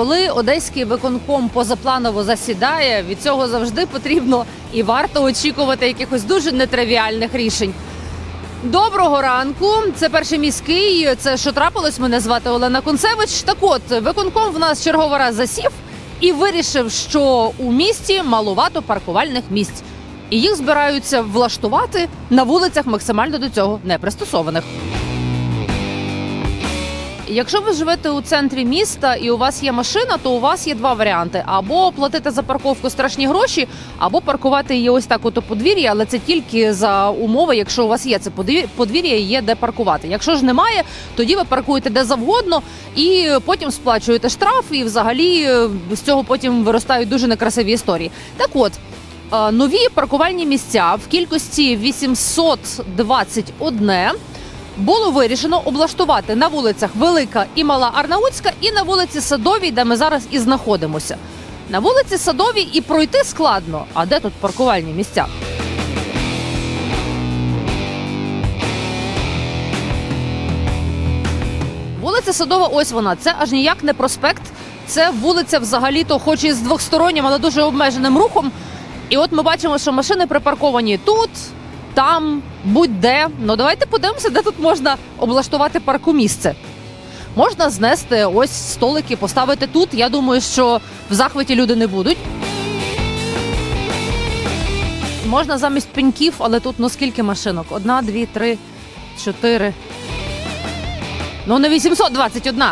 коли одеський виконком позапланово засідає, від цього завжди потрібно і варто очікувати якихось дуже нетривіальних рішень. Доброго ранку. Це перший міський. Це що трапилось? Мене звати Олена Концевич. Так от виконком в нас черговий раз засів і вирішив, що у місті малувато паркувальних місць, і їх збираються влаштувати на вулицях максимально до цього не пристосованих. Якщо ви живете у центрі міста і у вас є машина, то у вас є два варіанти: або платити за парковку страшні гроші, або паркувати її ось так от у подвір'ї, але це тільки за умови, якщо у вас є це подвір- подвір'я і є де паркувати. Якщо ж немає, тоді ви паркуєте де завгодно і потім сплачуєте штраф, і взагалі е, з цього потім виростають дуже некрасиві історії. Так от. е, Нові паркувальні місця в кількості 821 було вирішено облаштувати на вулицях Велика і Мала Арнаутська і на вулиці Садовій, де ми зараз і знаходимося. На вулиці Садовій і пройти складно. А де тут паркувальні місця? Вулиця Садова, ось вона. Це аж ніяк не проспект. Це вулиця взагалі-то, хоч і з двохстороннім, але дуже обмеженим рухом. І от ми бачимо, що машини припарковані тут, там, будь-де. Ну давайте подивимося, де тут можна облаштувати паркомісце. Можна знести ось столики, поставити тут. Я думаю, що в захваті люди не будуть. Можна замість пеньків, але тут ну скільки машинок? Одна, дві, три, чотири. Ну не 821.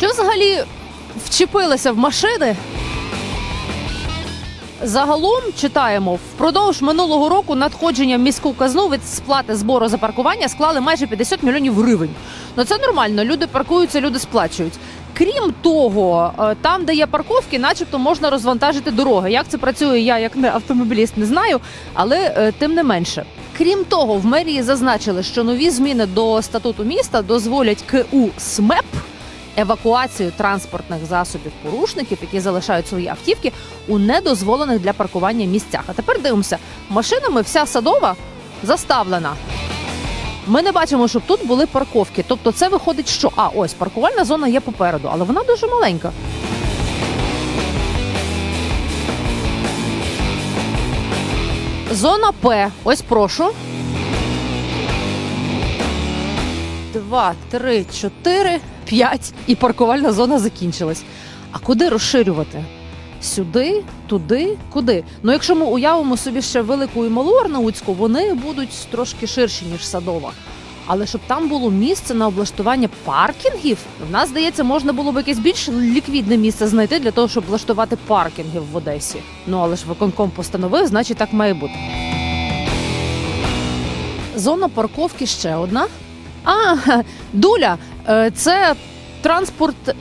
Чи взагалі вчепилися в машини? Загалом читаємо впродовж минулого року надходження в міську казну від сплати збору за паркування склали майже 50 мільйонів гривень. Ну це нормально. Люди паркуються, люди сплачують. Крім того, е, там, де є парковки, начебто можна розвантажити дороги. Як це працює, я як не автомобіліст не знаю, але е, тим не менше. Крім того, в мерії зазначили, що нові зміни до статуту міста дозволять КУ СМЕП евакуацію транспортних засобів порушників, які залишають свої автівки у недозволених для паркування місцях. А тепер дивимося, машинами вся садова заставлена. Ми не бачимо, щоб тут були парковки. Тобто, це виходить, що а ось паркувальна зона є попереду, але вона дуже маленька. Зона П. Ось прошу. Два, три, чотири, п'ять. І паркувальна зона закінчилась. А куди розширювати? Сюди, туди, куди? Ну, якщо ми уявимо собі ще велику і малу Арнаутську, вони будуть трошки ширші, ніж садова. Але щоб там було місце на облаштування паркінгів, в нас здається, можна було б якесь більш ліквідне місце знайти для того, щоб влаштувати паркінги в Одесі. Ну але ж виконком постановив, значить так має бути. Зона парковки ще одна. А, дуля, е, це транспорт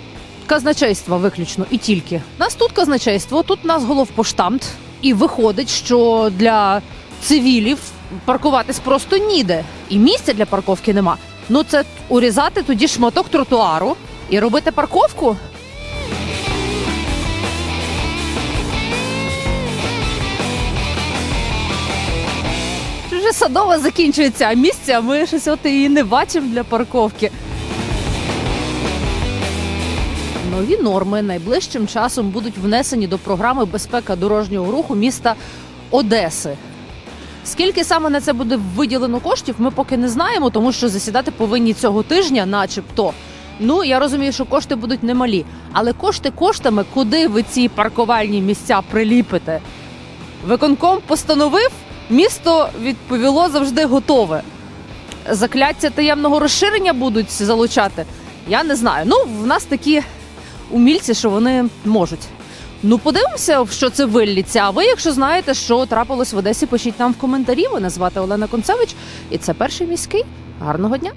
казначейства виключно і тільки. Нас тут казначейство, тут нас головпоштамт. І виходить, що для цивілів паркуватись просто ніде. І місця для парковки нема. Ну це урізати тоді шматок тротуару і робити парковку. Садова закінчується, а місця ми щось от і не бачимо для парковки. Нові норми найближчим часом будуть внесені до програми безпека дорожнього руху міста Одеси. Скільки саме на це буде виділено коштів, ми поки не знаємо, тому що засідати повинні цього тижня, начебто. Ну я розумію, що кошти будуть немалі, але кошти коштами, куди ви ці паркувальні місця приліпите? Виконком постановив, місто відповіло завжди готове. Закляття таємного розширення будуть залучати. Я не знаю. Ну, в нас такі умільці, що вони можуть. Ну, подивимося, що це вилліться. А ви, якщо знаєте, що трапилось в Одесі, пишіть нам в коментарі. Мене звати Олена Концевич, і це перший міський. Гарного дня!